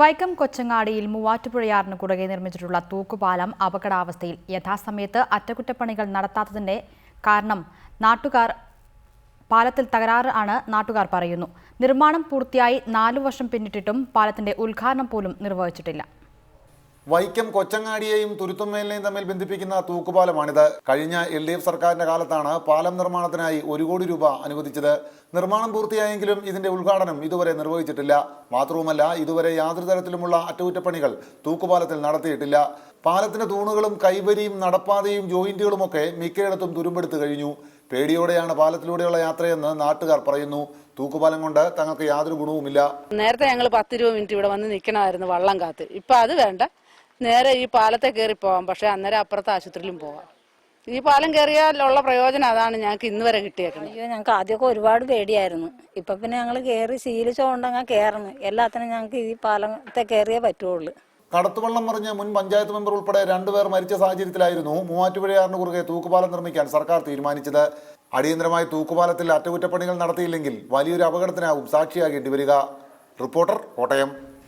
വൈക്കം കൊച്ചങ്ങാടിയിൽ മൂവാറ്റുപുഴയാറിന് കുറുകെ നിർമ്മിച്ചിട്ടുള്ള തൂക്കുപാലം അപകടാവസ്ഥയിൽ യഥാസമയത്ത് അറ്റകുറ്റപ്പണികൾ നടത്താത്തതിന്റെ കാരണം നാട്ടുകാർ പാലത്തിൽ തകരാറ് ആണ് നാട്ടുകാർ പറയുന്നു. നിർമ്മാണം പൂർത്തിയായി നാലു വർഷം പിന്നിട്ടിട്ടും പാലത്തിന്റെ ഉദ്ഘാടനം പോലും നിർവഹിച്ചിട്ടില്ല. വൈക്കം കൊച്ചങ്ങാടിയെയും തുരുത്തുമേലിനെയും തമ്മിൽ ബന്ധിപ്പിക്കുന്ന തൂക്കുപാലമാണിത്. കഴിഞ്ഞ എൽ ഡി എഫ് സർക്കാരിന്റെ കാലത്താണ് പാലം നിർമ്മാണത്തിനായി ഒരു കോടി രൂപ അനുവദിച്ചത്. നിർമ്മാണം പൂർത്തിയായെങ്കിലും ഇതിന്റെ ഉദ്ഘാടനം ഇതുവരെ നിർവഹിച്ചിട്ടില്ല. മാത്രവുമല്ല ഇതുവരെ യാതൊരു തരത്തിലുമുള്ള അറ്റകുറ്റപ്പണികൾ തൂക്കുപാലത്തിൽ നടത്തിയിട്ടില്ല. പാലത്തിന്റെ തൂണുകളും കൈവരിയും നടപ്പാതയും ജോയിന്റുകളുമൊക്കെ മിക്കയിടത്തും തുരുമ്പെടുത്തു കഴിഞ്ഞു. പേടിയോടെയാണ് പാലത്തിലൂടെയുള്ള യാത്രയെന്ന് നാട്ടുകാർ പറയുന്നു. തൂക്കുപാലം കൊണ്ട് തങ്ങൾക്ക് യാതൊരു ഗുണവുമില്ല. നേരത്തെ ഞങ്ങൾ പത്ത് രൂപ മിനിറ്റ് ഇവിടെ വന്ന് നിൽക്കണമായിരുന്നു വള്ളം കാത്ത്. ഇപ്പൊ അത് വേണ്ട. നേരെ ഈ പാലത്തെ കയറി പോവാം. പക്ഷെ അന്നേരം അപ്പുറത്തെ ആശുപത്രിയിലും പോവാം. ഈ പാലം കയറിയാലുള്ള പ്രയോജനം അതാണ് ഞങ്ങൾക്ക് ഇന്ന് വരെ കിട്ടിയേക്കുന്നത്. അയ്യോ ഞങ്ങൾക്ക് ആദ്യമൊക്കെ ഒരുപാട് പേടിയായിരുന്നു. ഇപ്പൊ പിന്നെ ഞങ്ങൾ കയറി ശീലിച്ചോണ്ട് അങ്ങ് കയറുന്നു എല്ലാത്തിനും ഞങ്ങൾക്ക് ഈ പാലത്തെ കയറിയേ പറ്റുള്ളൂ. കടത്തുവള്ളം മറിഞ്ഞ് മുൻ പഞ്ചായത്ത് മെമ്പർ ഉൾപ്പെടെ രണ്ടുപേർ മരിച്ച സാഹചര്യത്തിലായിരുന്നു മൂവാറ്റുപുഴയാറിന് കുറുകെ തൂക്കുപാലം നിർമ്മിക്കാൻ സർക്കാർ തീരുമാനിച്ചത്. അടിയന്തരമായി തൂക്കുപാലത്തിൽ അറ്റകുറ്റപ്പണികൾ നടത്തിയില്ലെങ്കിൽ വലിയൊരു അപകടത്തിനാവും സാക്ഷിയാകേണ്ടി വരിക. റിപ്പോർട്ടർ കോട്ടയം.